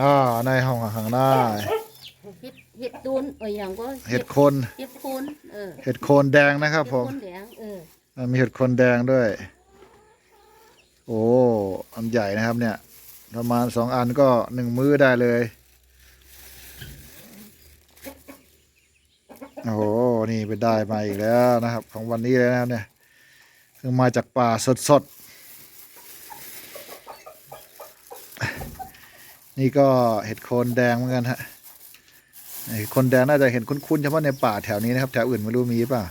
อ่าในห้องอาหารได้เห็ดเห็ดตูนเอ้ยอย่างก็เห็ดโคนเห็ดโคนเออเห็ดโคนแดงนะครับเห็ดผมโคนแดงเอออ่ามีเห็ดโคนแดงด้วย โอ้อันใหญ่นะครับ เนี่ย ประมาณสองอันก็หนึ่งมื้อได้เลยโอ้โหนี่ไปได้มาอีกแล้วนะครับ ของวันนี้เลยนะครับเนี่ยเพิ่งมาจากป่าสดๆ นี่ก็เห็ดโคนแดงเหมือนกันฮะเห็ดโคนแดงน่าจะเห็นคุ้นๆเฉพาะในป่าแถวนี้นะครับ แถวอื่นไม่รู้มีเปล่า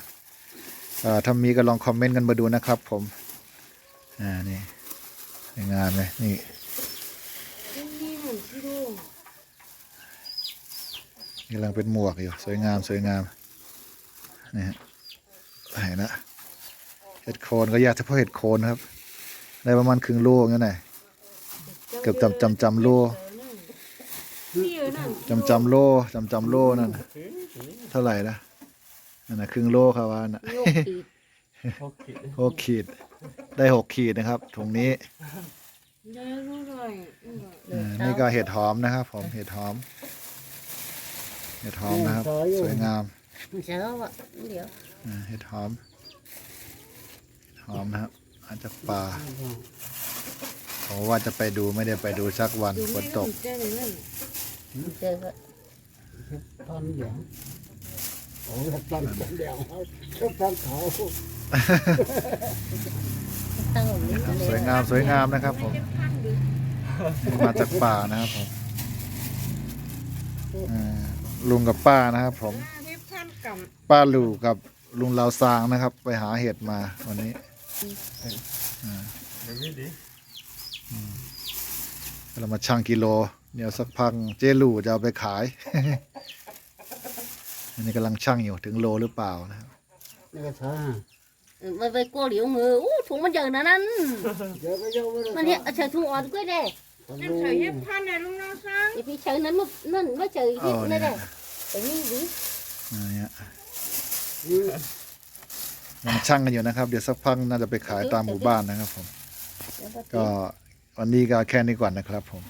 เอ่อถ้ามีก็ลองคอมเมนต์กันมาดูนะครับ ผม อ่านี่สวยงามเลยนี่นี่มันที่ดูกำลังเป็นหมวกอยู่สวยงามสวยงามนี่ฮะเห็นนะเห็ดโคนก็ยากเฉพาะเห็ดโคนครับได้ประมาณครึ่งโลงั้นไงเกือบจำจำจำโล จำจำโลจำจำโลนั่นเท่าไหร่ละนั่นนะครึ่งโลครับว่านะโยกอีกโอเคหกขีด ได้หกขีดนะครับถุงนี้ได้รู้เลยอ่านี่ก็เห็ดหอมนะครับผมเห็ดหอม เห็ดหอมนะครับ สวยงามมันจะเล่าอะเดี๋ยวอ่าเห็ดหอมเห็ดหอมนะครับอาจจะป่าผมว่าจะไปดูไม่ได้ไปดูสักวันฝนตก เจอเลยนั่นเจอก็ตอนเหลืองโอ้ยตอนเหลืองชอบตอนขาวตั้งแบบนี้ครับสวยงามสวยงามนะครับผมมาจากป่านะครับผมอ่าลุงกับป้านะครับผมที่พันกับป้าลูกับลุงลาวซางนะครับ ไปหาเห็ดมาวันนี้เดี๋ยวนี้ดิเรามาชั่งกิโล เดี๋ยวสักพักเจลูจะเอาไปขาย อันนี้กำลังชั่งอยู่ถึงโลหรือเปล่านะครับนี่ก็ช้าไปไปกลัวเหลียวมืออู้ถุงมันเยอะนะนั่น เดี๋ยวก็เยอะไปเลยมันเนี่ยเฉยถุงอ่อนก็ได้ นั่นใส่เย็บผ้าไอพี่เฉยนั้นมันนั่นไม่เฉยฮิตไม่ได้แต่นี่ดิอันเนี้ยยังชั่งกันอยู่นะครับ เดี๋ยวสักพักน่าจะไปขายตามหมู่บ้านนะครับผม ก็วันนี้ก็แค่นี้ก่อนนะครับผม